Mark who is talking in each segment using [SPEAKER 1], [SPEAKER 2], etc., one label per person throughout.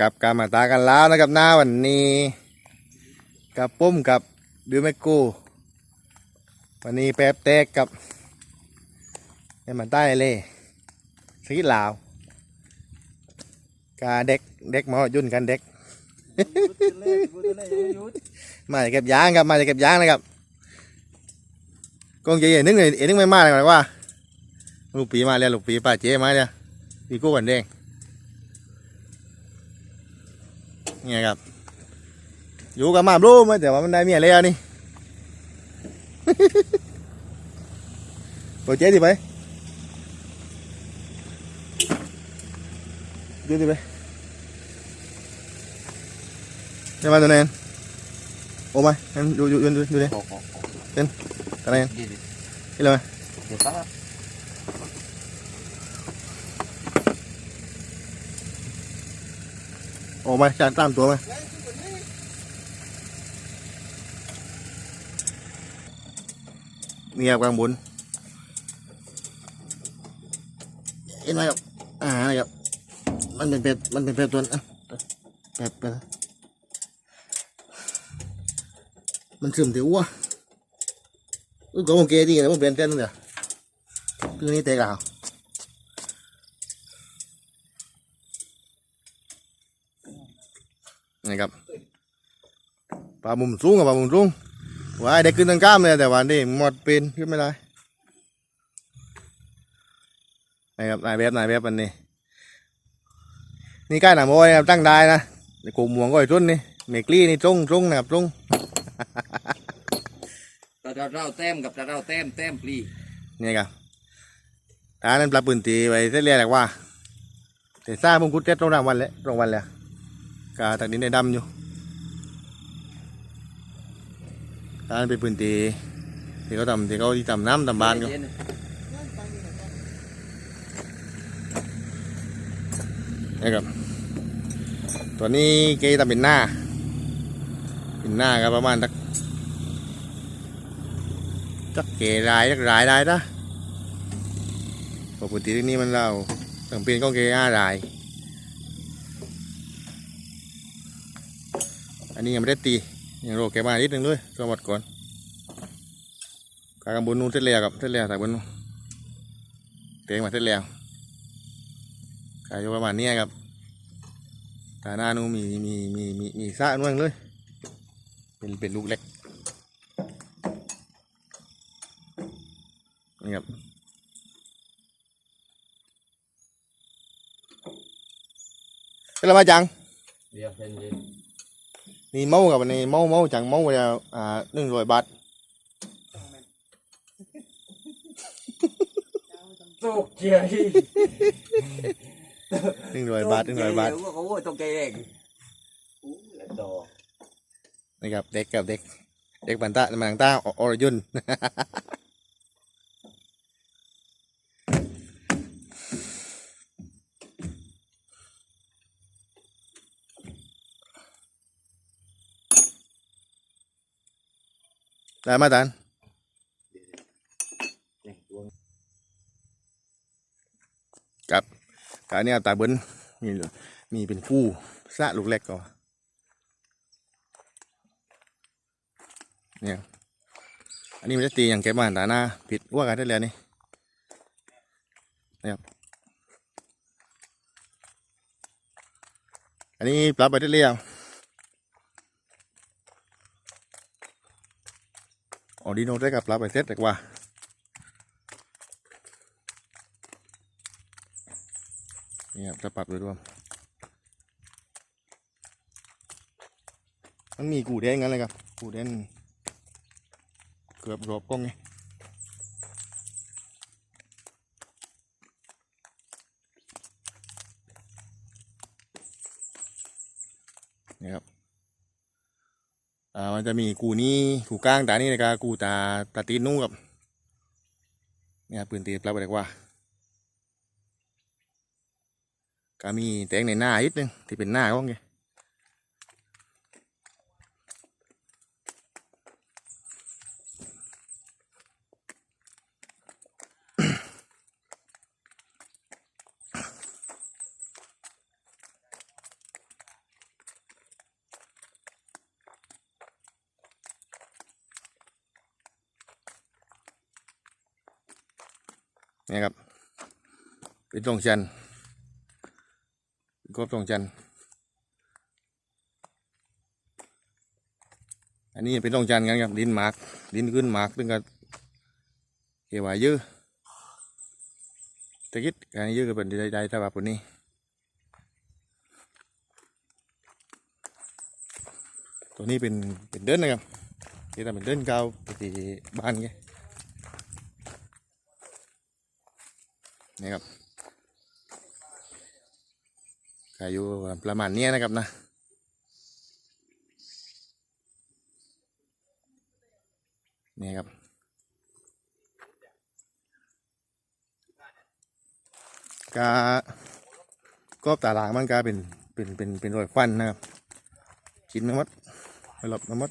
[SPEAKER 1] กับการมาตากันแล้วนะครับหน้าวันนี้ กับปุ้มกับดูแมกูวันนี้แป๊บแตกกับไอ้มันใต้เลยสีลาวกาเด็กเด็กหมอยุ่นกันเด็กมาจากเก็บยางครับมาจากเก็บยางนะครับกองเจี๋ยนึกเลยเอ็นึกไม่มากเลยว่าลูกปีมาแล้วลูกปีป้าเจ๊มาเนี่ยปีกู้กันเด้ง เนี่ยครับ อยู่กับหมาบลูมาแต่ว่ามันได้เมียแล้วนี่ตัวเจ๊ดิไปดูดิไปเดี๋ยวมาตัวไหนโอ้ไม่งั้นดูดูดูดูดูดิตัวไหนนี่เลยไหม
[SPEAKER 2] เดี๋ยวครับ
[SPEAKER 1] โอ้ไม่จากตามตัวไหมนี่ครับกลางบนเห็นไหมครับอ่านะครับมันเป็นเป็ดมันเป็นเป็ดตัวนั้นเป็ดเป็ดมันซึมถือว่าอุ้ยก็โอเคดีนะมันเป็นเต้นเนี่ยคือนี่เตะกาว นี่ครับปลามุมสูงกับปลามุมสูงว่าไอ้เด็กขึ้นตั้งกล้ามเลยแต่วันนี้หมดเป็นขึ้นไม่ได้นะครับนายแบบนายแบบอันนี้นี่ใกล้หนามโอยนะครับตั้งได้นะในกลุ่มหมวงก็ไอ้ทุ่นนี่เมกลี่นี่จงจงนะครับจง
[SPEAKER 2] ตาเราเต็มกับตาเราเต็มเต็มปลี
[SPEAKER 1] นี่ครับตานั้นปลาปืนตีไว้เส้นเรียกว่าแต่ซ่าพงกุดเจ็ดตรงรางวันแล้วตรงวันแล้ว กาตักดินได้ดำอยู่ตานั้นเป็นปืนตีที่เขาทำที่เขาที่ทำน้ำทำบานก็นี่ครับ ตัวนี้เกยทำเป็นหน้า เป็นหน้าครับประมาณสักจักเกยรายจักรายได้นะปกติที่นี่มันเราต้องเป็นก็เกยห้าราย อันนี้ยังไม่ได้ตียังโรแกมานิดนึงด้วยตัวหมดก่อนกากบุญนู้นเสร็จแล้วครับเสร็จแล้วแต่บนเตงมาเสร็จแลกายอยู่ประมาณนี้ครับตาหน้านู้นมีมีมีมีมีซ่านู่นเลย เป็นเป็นลูกเล็กนี่ครับเป็นอะไรมาจัง
[SPEAKER 2] เดี๋ยวเป็นเย็ น
[SPEAKER 1] นี่เมากับอันนี้เมาเมาจังเมาไปแล้วอ่าหนึ่งร้อยบาท
[SPEAKER 2] ตกเจีย
[SPEAKER 1] หนึ่งร้อยบาทหนึ่งร้อยบาท
[SPEAKER 2] ว่าเขาว่าตกใจเองอู้แล้วต่อ
[SPEAKER 1] นี่ครับเด็กกับเด็กเด็กบันตะมันตาออรยุน ได้มาตัน
[SPEAKER 2] นี่ดวง
[SPEAKER 1] กับการนี้ตาเบิ้นมีมีเป็นคู่สะลูกเล็กก่อนเนี่ยอันนี้มันจะตีอย่างแกบมาตาหน้าผิดว่ากันได้แล้วนี่นะครับอันนี้ปรับไปได้แล้ว ออดีโนได้กับปรับไปเสร็จแต่ว่าเนี่ครับจะปรับโดยรวม มันมีกูแดงงั้นเลยครับ กูแดงเกือบรอบกล้องไงนี่ครับ อ่ามันจะมีกูนี่กูก้างตานี่นะครับกูตาตาตีนนุ่งกับเนี่ยปืนตีปรับไปเลยว่าก็มีแตงในหน้าอีกนึงที่เป็นหน้าของไง นี่ครับเป็นตรงจันทร์เป็นกบตรงจันอันนี้เป็นตรงจันกันครับดินหมากดินขึ้นหมากตึงกับเกี่ยวว่าเยอะตะกิดการเยอะก็เป็นใดๆถ้าว่าปุ่นนี้ตัวนี้เป็นเป็นเดินนะครับที่ทำเป็นเดินเก่าปที่บ้านแก นี่ครับก็อยู่ประมาณเนี้ยนะครับนะนี่ครับกากรอบตาลางมันกาเป็นเป็นเป็นเป็นรอยฟันนะครับกินน้ำมัดไปหลบน้ำมัด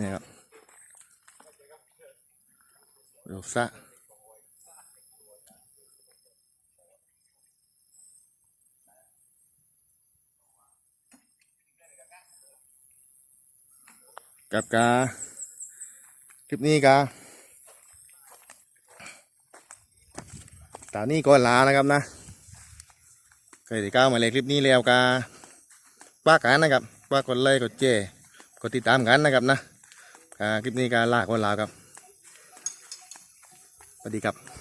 [SPEAKER 1] นี่ครับโรซะกับกาคลิปนี้กาตอนนี้ก็ลานะครับนะใครที่ก้าวมาเลยคลิปนี้แล้วกาป้ากันนะครับป้ากดไลค์กดแชร์กดติดตามกันนะครับนะ อ่าคลิปนี้การลาก็ลาครับสวัสดีครับ